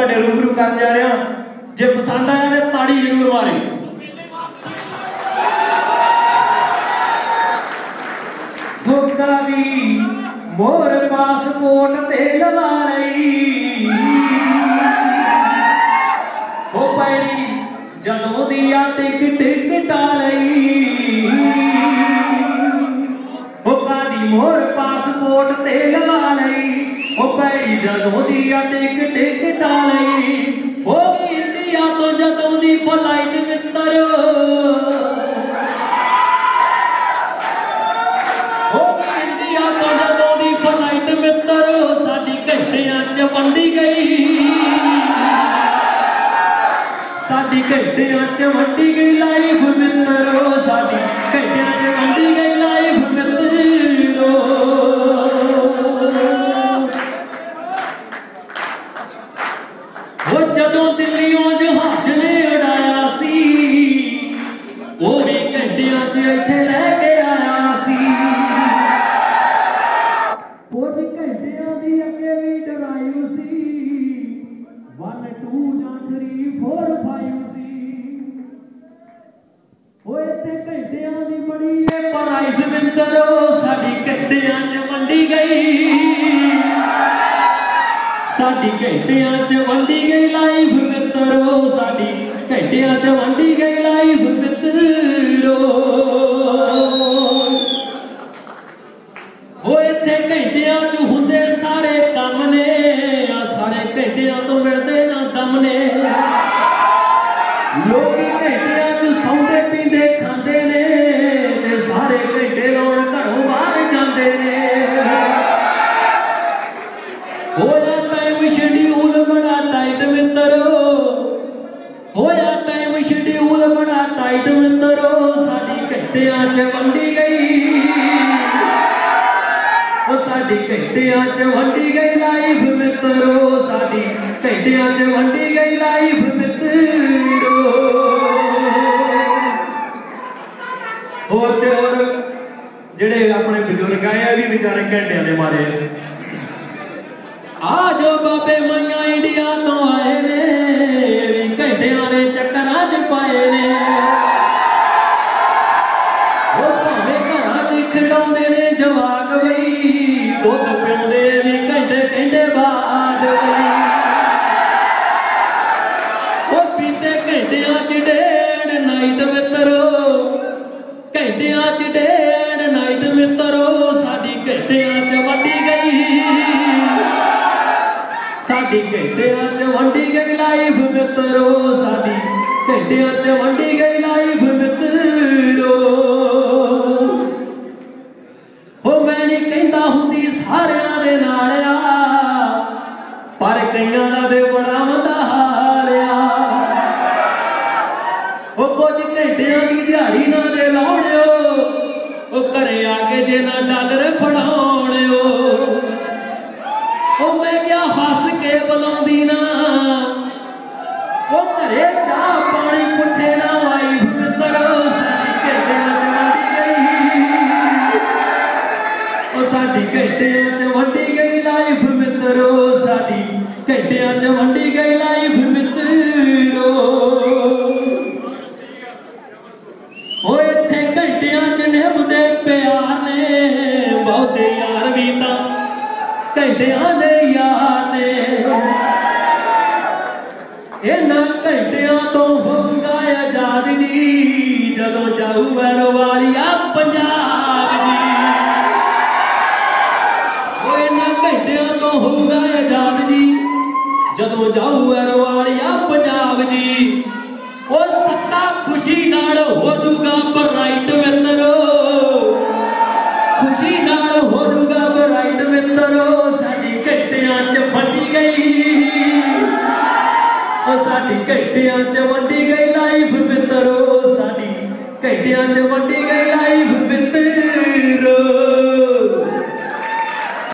ਤੁਹਾਡੇ ਰੂਬਰੂ ਕਰਨ ਜਾ ਰਿਹਾ। ਜੇ ਪਸੰਦ ਆਇਆ ਤੇ ਤਾੜੀ ਜ਼ਰੂਰ ਮਾਰੇ ਹੁੱਕਾ ਦੀ ਮੋਰ ਪਾਸਪੋਰਟ ਤੇ ਲਵਾ ਲਈ ਹੋ ਪੈਣੀ ਜਦੋਂ ਦੀ ਆ ਟਿਕਟ ਕਟਾ ਲਈ। ਹੁੱਕਾ ਦੀ ਮੋਰ ਪਾਸਪੋਰਟ ਤੇ ਲਵਾ ਲਈ। ਹੋ ਜਦੋਂ ਦੀ ਆ ਟਿਕਟ ਕਟਾ ਲਈ ਹੋ ਗਈ ਇੰਡੀਆ ਤੋਂ ਜਦੋਂ ਦੀ ਫਲਾਈਟ ਮਿੱਤਰ। ਹੋ ਗਈ ਇੰਡੀਆ ਤੋਂ ਜਦੋਂ ਦੀ ਫਲਾਈਟ ਮਿੱਤਰ। ਸਾਡੀ ਘੰਟਿਆਂ 'ਚ ਵੰਡੀ ਗਈ। ਸਾਡੀ ਘੰਟਿਆਂ 'ਚ ਵੰਡੀ ਗਈ ਲਾਈਫ ਮਿੱਤਰੋ। ਸਾਡੀ ਘੰਟਿਆਂ 'ਚ ਵੰਡੀ ਗਈ। ਏ ਪ੍ਰਾਈਸ ਸਾਡੀ ਘੰਟਿਆਂ 'ਚ ਵੰਡੀ ਗਈ। ਸਾਡੀ ਘੰਟਿਆਂ 'ਚ ਵੰਡੀ ਗਈ ਲਾਈਫ ਮਿੱਤਰੋ, ਸਾਡੀ ਘੰਟਿਆਂ 'ਚ ਵੰਡੀ ਗਈ ਲਾਈਫ ਮਿੱਤਰੋ। ਸ਼ਡਿਊਲ ਬੜਾ ਟਾਈਟ ਮਿੱਤਰੋ, ਸਾਡੀ ਘੰਟਿਆਂ 'ਚ ਵੰਡੀ ਗਈ। ਉਹ ਸਾਡੀ ਘੰਟਿਆਂ 'ਚ ਵੰਡੀ ਗਈ ਲਾਈਫ ਮਿੱਤਰੋ, ਸਾਡੀ ਘੰਟਿਆਂ 'ਚ ਵੰਡੀ ਗਈ ਲਾਈਫ ਮਿੱਤਰੋ। ਹੋਰ ਤੇ ਹੋਰ, ਜਿਹੜੇ ਆਪਣੇ ਬਜ਼ੁਰਗ ਆਏ ਆ ਵੀ ਵਿਚਾਰੇ ਘੰਟਿਆਂ ਦੇ ਮਾਰੇ ਆ। ਜੋ ਬਾਬੇ ਮਈਆਂ ਸਾਡੀ ਘੰਟਿਆਂ 'ਚ ਵੰਡੀ ਗਈ ਲਾਈਫ ਮਿੱਤਰੋ, ਸਾਡੀ ਘੰਟਿਆਂ 'ਚ ਵੰਡੀ ਗਈ ਲਾਈਫ ਮਿੱਤਰੋ। ਹੋ, ਮੈਂ ਨਹੀਂ ਕਹਿੰਦਾ ਹੁੰਦੀ ਸਾਰਿਆਂ ਦੇ ਨਾਲ ਆ ਪਰ ਕਈਆਂ ਨਾਲ ਦੇ ਬੜਾ ਮੰਦਾ ਹਾਲ ਉਹ ਕੁਝ ਘੰਟਿਆਂ ਦੀ ਦਿਹਾੜੀ ਨਾ ਦੇ ਲਾਉਣਿਓ ਉਹ ਘਰੇ ਆ ਕੇ ਜੇ ਨਾ ਡਾਲਰ ਫੜਾਉਣਿਓ ਕੇ ਨਾ। ਉਹ ਘਰੇ ਚਾਹ ਪਾਣੀ ਪੁੱਛੇ ਨਾ ਆਈ ਮਿੱਤਰ, ਸਾਡੀ ਘੰਟਿਆਂ 'ਚ ਵੰਡੀ ਗਈ। ਉਹ ਸਾਡੀ ਘੰਟਿਆਂ 'ਚ ਵੰਡੀ ਗਈ ਲਾਈਫ, ਮਿੱਤਰੋ, ਸਾਡੀ ਘੰਟਿਆਂ 'ਚ ਵੰਡੀ ਗਈ ਲਾਈਫ, ਮਿੱਤਰੋ। ਓਏ ਇੱਥੇ ਘੰਟਿਆਂ 'ਚ ਨਿਭਦੇ ਪਿਆਰ ਨੇ, ਬਹੁਤੇ ਯਾਰ ਵੀ ਤਾਂ ਘੰਟਿਆਂ ਦੇ ਯਾਰ ਨੇ ਇਹਨਾਂ ਘੰਟਿਆਂ ਤੋਂ ਹੋਊਗਾ ਆਜ਼ਾਦ ਜੀ, ਜਦੋਂ ਜਾਊ ਵੈਰੋ ਵਾਲੀਆ ਪੰਜਾਬ ਜੀ। ਓਏ ਇਹਨਾਂ ਘੰਟਿਆਂ ਤੋਂ ਹੋਊਗਾ ਆਜ਼ਾਦ ਜੀ, ਜਦੋਂ ਜਾਊ ਵੈਰੋ ਵਾਲੀਆ ਪੰਜਾਬ ਜੀ। ਉਹ ਸੱਤਾ ਖੁਸ਼ੀ ਨਾਲ ਹੋ ਜੂਗਾ ਬਰਾਈਟ ਮਿੱਤਰੋ। ਖੁਸ਼ੀ ਨਾਲ ਹੋ ਜੂਗਾ ਬਰਾਈਟ ਮਿੱਤਰੋ, ਸਾਡੀ ਘੰਟਿਆਂ 'ਚ ਫੱਟੀ ਗਈ। ਉਹ ਸਾਡੀ ਘੰਟਿਆਂ 'ਚ ਵੰਡੀ ਗਈ ਲਾਈਫ ਮਿੱਤਰੋ ਸਾਡੀ ਘੰਟਿਆਂ 'ਚ ਵੰਡੀ ਗਈ